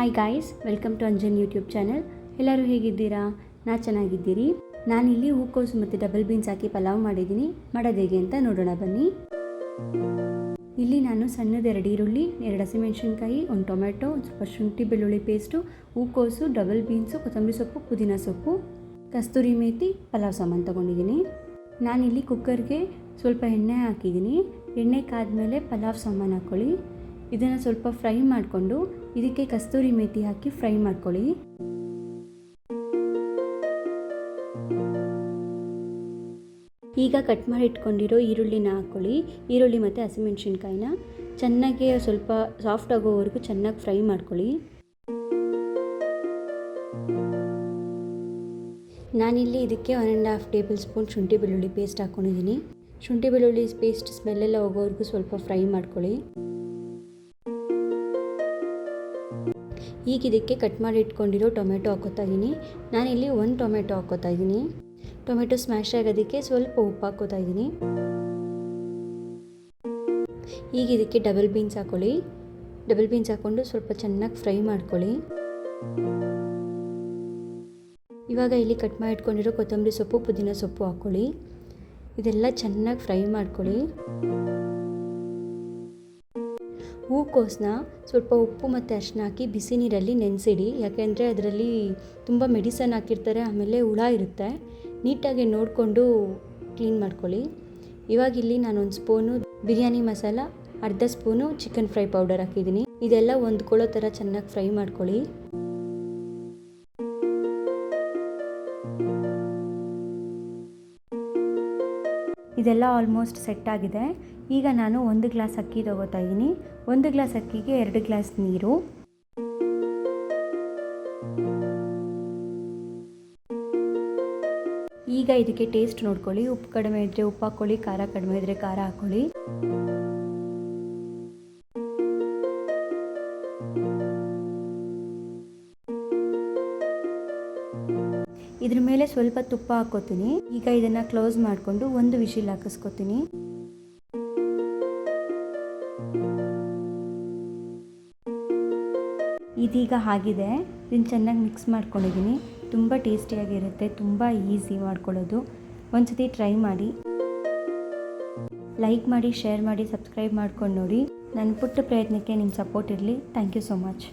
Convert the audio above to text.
Hi guys welcome to Anjan YouTube channel ಎಲ್ಲರೂ ಹೇಗಿದ್ದೀರಾ? ನಾ ಚೆನ್ನಾಗಿದ್ದೀರಿ. ನಾನಿಲ್ಲಿ ಹೂಕೋಸು ಮತ್ತು ಡಬಲ್ ಬೀನ್ಸ್ ಹಾಕಿ ಪಲಾವ್ ಮಾಡಿದ್ದೀನಿ. ಮಾಡೋದು ಹೇಗೆ ಅಂತ ನೋಡೋಣ ಬನ್ನಿ. ಇಲ್ಲಿ ನಾನು ಸಣ್ಣದ ಎರಡು ಈರುಳ್ಳಿ, ಎರಡು ಹಸಿಮೆಣಸಿನ್ಕಾಯಿ, ಒಂದು ಟೊಮೆಟೊ ಒಂದು ಸ್ವಲ್ಪ ಶುಂಠಿ ಬೆಳ್ಳುಳ್ಳಿ ಪೇಸ್ಟು ಹೂಕೋಸು ಡಬಲ್ ಬೀನ್ಸು ಕೊತ್ತಂಬರಿ ಸೊಪ್ಪು, ಪುದೀನ ಸೊಪ್ಪು, ಕಸ್ತೂರಿ ಮೇಥಿ ಪಲಾವ್ ಸಾಮಾನು ತೊಗೊಂಡಿದ್ದೀನಿ. ನಾನಿಲ್ಲಿ ಕುಕ್ಕರ್ಗೆ ಸ್ವಲ್ಪ ಎಣ್ಣೆ ಹಾಕಿದ್ದೀನಿ. ಎಣ್ಣೆ ಕಾದ ಮೇಲೆ ಪಲಾವ್ ಸಾಮಾನು ಹಾಕ್ಕೊಳ್ಳಿ ಇದನ್ನು ಸ್ವಲ್ಪ ಫ್ರೈ ಮಾಡಿಕೊಂಡು ಇದಕ್ಕೆ ಕಸ್ತೂರಿ ಮೇಥಿ ಹಾಕಿ ಫ್ರೈ ಮಾಡ್ಕೊಳ್ಳಿ. ಈಗ ಕಟ್ ಮಾಡಿ ಇಟ್ಕೊಂಡಿರೋ ಈರುಳ್ಳಿನ ಹಾಕ್ಕೊಳ್ಳಿ ಈರುಳ್ಳಿ ಮತ್ತು ಹಸಿಮೆಣ್ಸಿನ್ಕಾಯಿನ. ಚೆನ್ನಾಗಿ ಸ್ವಲ್ಪ ಸಾಫ್ಟ್ ಆಗೋವರೆಗೂ ಚೆನ್ನಾಗಿ ಫ್ರೈ ಮಾಡ್ಕೊಳ್ಳಿ. ನಾನಿಲ್ಲಿ ಇದಕ್ಕೆ one and half tablespoon ಶುಂಠಿ ಬೆಳ್ಳುಳ್ಳಿ ಪೇಸ್ಟ್ ಹಾಕ್ಕೊಂಡಿದ್ದೀನಿ ಶುಂಠಿ ಬೆಳ್ಳುಳ್ಳಿ ಪೇಸ್ಟ್ ಸ್ಮೆಲ್ಲೆಲ್ಲ ಹೋಗೋವರೆಗೂ ಸ್ವಲ್ಪ ಫ್ರೈ ಮಾಡ್ಕೊಳ್ಳಿ. ಈಗ ಇದಕ್ಕೆ ಕಟ್ ಮಾಡಿ ಇಟ್ಕೊಂಡಿರೋ ಟೊಮೆಟೊ ಹಾಕೋತಾ ಇದ್ದೀನಿ ಇಲ್ಲಿ ಒಂದು ಟೊಮೆಟೊ ಹಾಕೋತಾ ಇದ್ದೀನಿ ಟೊಮೆಟೊ ಸ್ಮ್ಯಾಶ್ ಆಗೋದಕ್ಕೆ ಸ್ವಲ್ಪ ಉಪ್ಪು ಹಾಕೋತಾ ಇದ್ದೀನಿ ಈಗ ಇದಕ್ಕೆ ಡಬಲ್ ಬೀನ್ಸ್ ಹಾಕ್ಕೊಳ್ಳಿ ಡಬಲ್ ಬೀನ್ಸ್ ಹಾಕ್ಕೊಂಡು ಸ್ವಲ್ಪ ಚೆನ್ನಾಗಿ ಫ್ರೈ ಮಾಡ್ಕೊಳ್ಳಿ. ಇವಾಗ ಇಲ್ಲಿ ಕಟ್ ಮಾಡಿ ಇಟ್ಕೊಂಡಿರೋ ಕೊತ್ತಂಬರಿ ಸೊಪ್ಪು, ಪುದೀನ ಸೊಪ್ಪು ಹಾಕ್ಕೊಳ್ಳಿ ಇದೆಲ್ಲ ಚೆನ್ನಾಗಿ ಫ್ರೈ ಮಾಡ್ಕೊಳ್ಳಿ. ಹೂಕೋಸನ್ನ ಸ್ವಲ್ಪ ಉಪ್ಪು ಮತ್ತು ಅರಿಶಿನ ಹಾಕಿ ಬಿಸಿ ನೀರಲ್ಲಿ ನೆನೆಸಿಡಿ. ಯಾಕೆಂದರೆ ಅದರಲ್ಲಿ ತುಂಬ ಮೆಡಿಸನ್ ಹಾಕಿರ್ತಾರೆ, ಆಮೇಲೆ ಹುಳ ಇರುತ್ತೆ. ನೀಟಾಗಿ ನೋಡಿಕೊಂಡು ಕ್ಲೀನ್ ಮಾಡ್ಕೊಳ್ಳಿ. ಇವಾಗ ಇಲ್ಲಿ ನಾನೊಂದು ಸ್ಪೂನು ಬಿರಿಯಾನಿ ಮಸಾಲ, ಅರ್ಧ ಸ್ಪೂನು ಚಿಕನ್ ಫ್ರೈ ಪೌಡರ್ ಹಾಕಿದ್ದೀನಿ. ಇದೆಲ್ಲ ಹೊಂದ್ಕೊಳ್ಳೋ ಥರ ಚೆನ್ನಾಗಿ ಫ್ರೈ ಮಾಡ್ಕೊಳ್ಳಿ. ಇದೆಲ್ಲ ಆಲ್ಮೋಸ್ಟ್ ಸೆಟ್ ಆಗಿದೆ. ಈಗ ನಾನು ಒಂದು ಗ್ಲಾಸ್ ಅಕ್ಕಿ ತಗೋತಾ ಇದ್ದೀನಿ. ಒಂದು ಗ್ಲಾಸ್ ಅಕ್ಕಿಗೆ ಎರಡು ಗ್ಲಾಸ್ ನೀರು. ಈಗ ಇದಕ್ಕೆ ಟೇಸ್ಟ್ ನೋಡ್ಕೊಳ್ಳಿ. ಉಪ್ಪು ಕಡಿಮೆ ಇದ್ದರೆ ಉಪ್ಪು ಹಾಕ್ಕೊಳ್ಳಿ, ಖಾರ ಕಡಿಮೆ ಇದ್ದರೆ ಖಾರ ಹಾಕ್ಕೊಳ್ಳಿ. ಇದ್ರ ಮೇಲೆ ಸ್ವಲ್ಪ ತುಪ್ಪ ಹಾಕೋತೀನಿ ಈಗ ಇದನ್ನು ಕ್ಲೋಸ್ ಮಾಡಿಕೊಂಡು ಒಂದು ವಿಶಿಲ್ ಹಾಕಿಸ್ಕೊತೀನಿ. ಇದೀಗ ಆಗಿದೆ. ಇದನ್ನು ಚೆನ್ನಾಗಿ ಮಿಕ್ಸ್ ಮಾಡ್ಕೊಂಡಿದ್ದೀನಿ. ತುಂಬ ಟೇಸ್ಟಿಯಾಗಿರುತ್ತೆ ತುಂಬ ಈಸಿ ಮಾಡ್ಕೊಳ್ಳೋದು. ಒಂದ್ಸತಿ ಟ್ರೈ ಮಾಡಿ. ಲೈಕ್ ಮಾಡಿ ಶೇರ್ ಮಾಡಿ ಸಬ್ಸ್ಕ್ರೈಬ್ ಮಾಡ್ಕೊಂಡು ನೋಡಿ. ನನ್ನ ಪುಟ್ಟ ಪ್ರಯತ್ನಕ್ಕೆ ನಿಮ್ಮ ಸಪೋರ್ಟ್ ಇರಲಿ. Thank you so much